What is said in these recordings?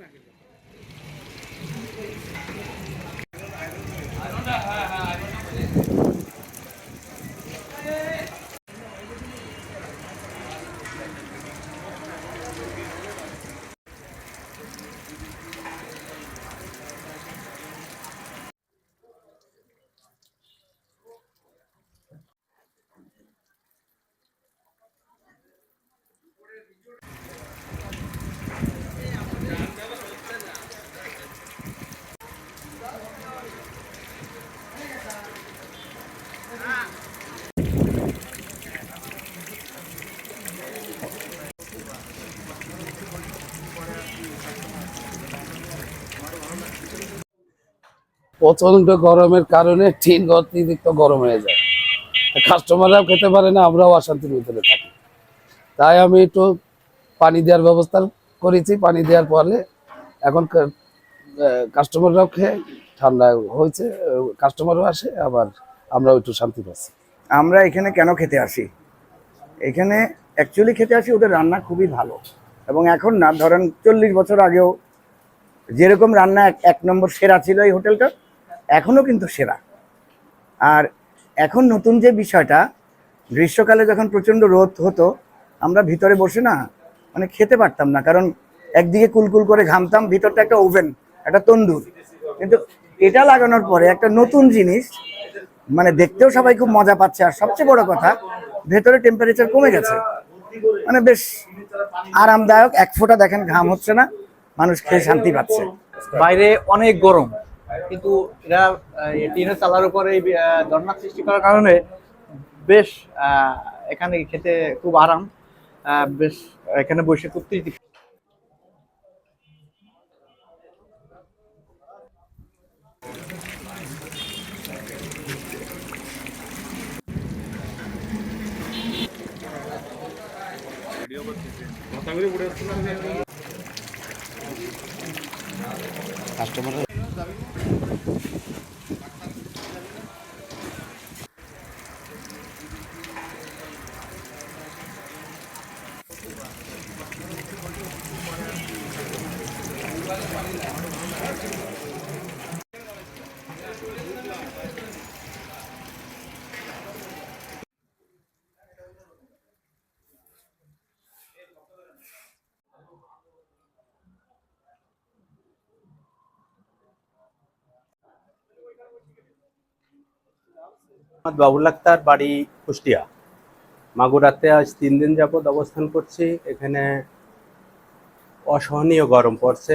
una que le প্রচণ্ড গরমের কারণে টিন অতিরিক্ত গরম হয়ে যায়। কাস্টমাররাও খেতে পারে না, আমরাও অশান্তির ভিতরে থাকি। তাই আমি একটু পানি দেওয়ার ব্যবস্থা করেছি। পানি দেওয়ার পরে এখন কাস্টমাররাও খেয়ে ঠান্ডা হয়েছে কাস্টমারও আসে, আবার আমরাও একটু শান্তি পাচ্ছি। আমরা এখানে কেন খেতে আসি? এখানে অ্যাকচুয়ালি খেতে আসি, ওদের রান্না খুবই ভালো। এবং এখন না, ধরেন চল্লিশ বছর আগেও যেরকম রান্না এক- এক নম্বর সেরা ছিল এই হোটেলটা এখনও কিন্তু সেরা। আর এখন নতুন যে বিষয়টা, গ্রীষ্মকালে যখন প্রচণ্ড রোদ হতো, আমরা ভিতরে বসে না মানে খেতে পারতাম না, কারণ একদিকে কুলকুল করে ঘামতাম, ভিতরটা একটা ওভেন, একটা তন্দুর। কিন্তু এটা লাগানোর পরে একটা নতুন জিনিস মানে দেখতেও সবাই খুব মজা পাচ্ছে, আর সবচেয়ে বড় কথা, ভেতরে টেম্পারেচার কমে গেছে। মানে বেশ আরামদায়ক, এক ফোঁটা দেখেন ঘাম হচ্ছে না, মানুষ খেয়ে শান্তি পাচ্ছে। বাইরে অনেক গরম। কিন্তু এরা টিনের চালার উপরে আহ, সৃষ্টি করার কারণে বেশ এখানে খেতে খুব আরাম বেশ এখানে বসে খুব তৃপ্তি Davi. বাবুল আক্তার, বাড়ি কুষ্টিয়া। মাগুরাতে আজ তিন দিন যাবৎ অবস্থান করছি। এখানে অসহনীয় গরম পড়ছে।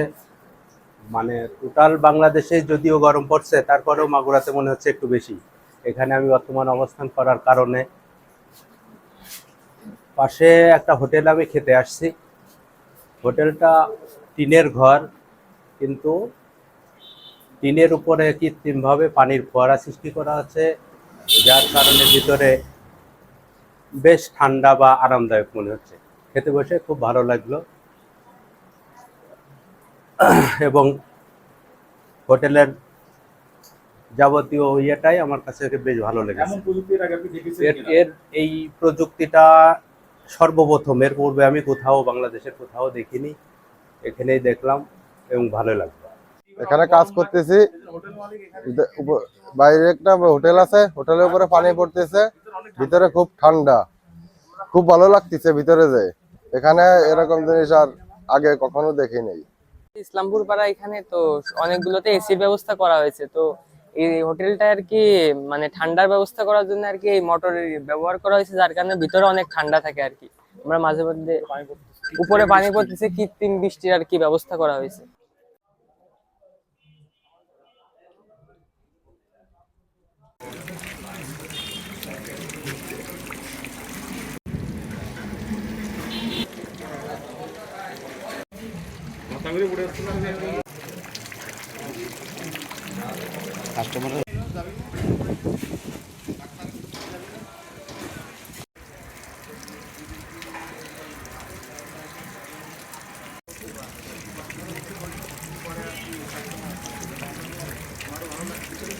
মানে টোটাল বাংলাদেশে যদিও গরম পড়ছে, তারপরেও মাগুরাতে মনে হচ্ছে একটু বেশি। এখানে আমি বর্তমান অবস্থান করার কারণে পাশে একটা হোটেল আমি খেতে আসছি। হোটেলটা টিনের ঘর, কিন্তু টিনের উপরে কৃত্রিমভাবে পানির ফোয়ারা সৃষ্টি করা আছে যার কারণে ভিতরে বেশ ঠান্ডা বা আরামদায়ক মনে হচ্ছে। খেতে বসে খুব ভালো লাগল। এবং হোটেলের যাবতীয় ইয়েটাই আমার কাছে বেশ ভালো লেগেছে। এর এর এই প্রযুক্তিটা সর্বপ্রথম এর পূর্বে আমি কোথাও বাংলাদেশের কোথাও দেখিনি এখানেই দেখলাম এবং ভালো লাগল। এখানে কাজ করতেছি। বাইরে একটা হোটেল আছে, হোটেলের উপরে পানি পড়তেছে, ভিতরে খুব ঠান্ডা। খুব ভালো লাগতেছে ভিতরে যে। এখানে এরকম জিনিস আর আগে কখনো দেখি নাই ইসলামপুর পাড়া এখানে তো অনেকগুলোতে এসির ব্যবস্থা করা হয়েছে, তো এই হোটেলটা আর কি মানে ঠান্ডার ব্যবস্থা করার জন্য আর কি এই মোটরের ব্যবহার করা হয়েছে, যার কারণে ভিতরে অনেক ঠান্ডা থাকে আর কি। আমরা মাঝে মধ্যে উপরে পানি পড়তেছে, কৃত্রিম বৃষ্টির আর কি ব্যবস্থা করা হয়েছে। కస్టమర్